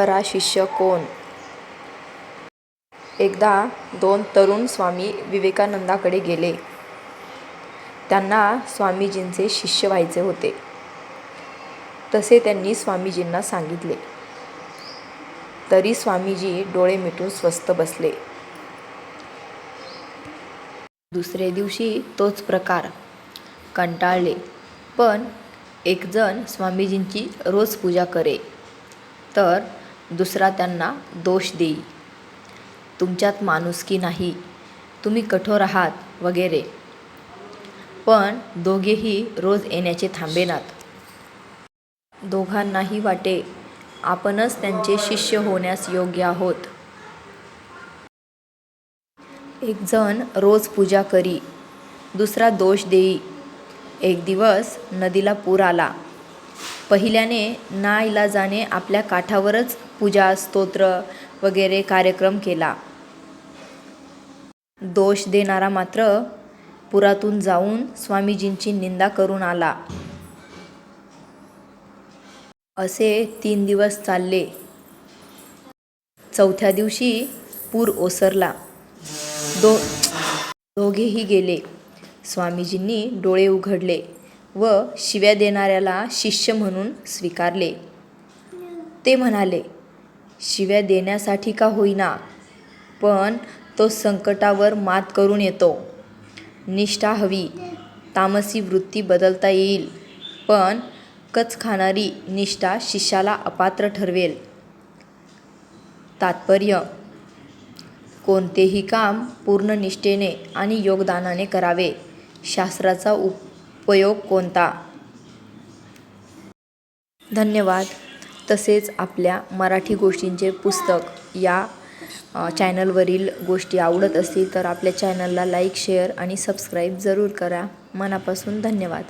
खरा शिष्य कोण? एकदा दोन तरुण स्वामी विवेकानंदाकडे गेले. त्यांना स्वामीजींचे शिष्य व्हायचे होते. तसे त्यांनी स्वामीजींना सांगितले. तरी स्वामीजी डोळे मिटून स्वस्थ बसले. दुसरे दिवशी तोच प्रकार कंटाळले. पण एकजण स्वामीजींची रोज पूजा करे. तर दुसरा त्यांना दोष देई. तुमच्यात माणुसकी नाही. तुम्ही कठोर आहात वगैरे. पण दोघेही रोज येण्याचे थांबेनात. दोघांनाही वाटे. आपणच त्यांचे शिष्य होण्यास योग्य आहोत. एक जण रोज पूजा करी. दुसरा दोष देई. एक दिवस नदीला पूर आला. पहिल्याने नाईलाजाने आपल्या काठावरच पूजा स्तोत्र वगैरे कार्यक्रम केला. दोष देणारा मात्र पुरातून जाऊन स्वामीजींची निंदा करून आला. असे तीन दिवस चालले. चौथ्या दिवशी पूर ओसरला. दो दोघेही गेले. स्वामीजींनी डोळे उघडले. व शिव्या देणाऱ्याला शिष्य म्हणून स्वीकारले. ते म्हणाले शिव्या देण्यासाठी का होईना पण तो संकटावर मात करून येतो. निष्ठा हवी तामसी वृत्ती बदलता येईल पण कच खाणारी निष्ठा शिष्याला अपात्र ठरवेल. तात्पर्य कोणतेही काम पूर्ण निष्ठेने आणि योगदानाने करावे. शास्त्राचा उप उपयोग कोणता? धन्यवाद. तसेच आपल्या मराठी गोष्टींचे पुस्तक या चॅनलवरील गोष्टी आवडत असतील तर आपल्या चॅनलला लाईक शेअर आणि सबस्क्राईब जरूर करा. मनापासून धन्यवाद.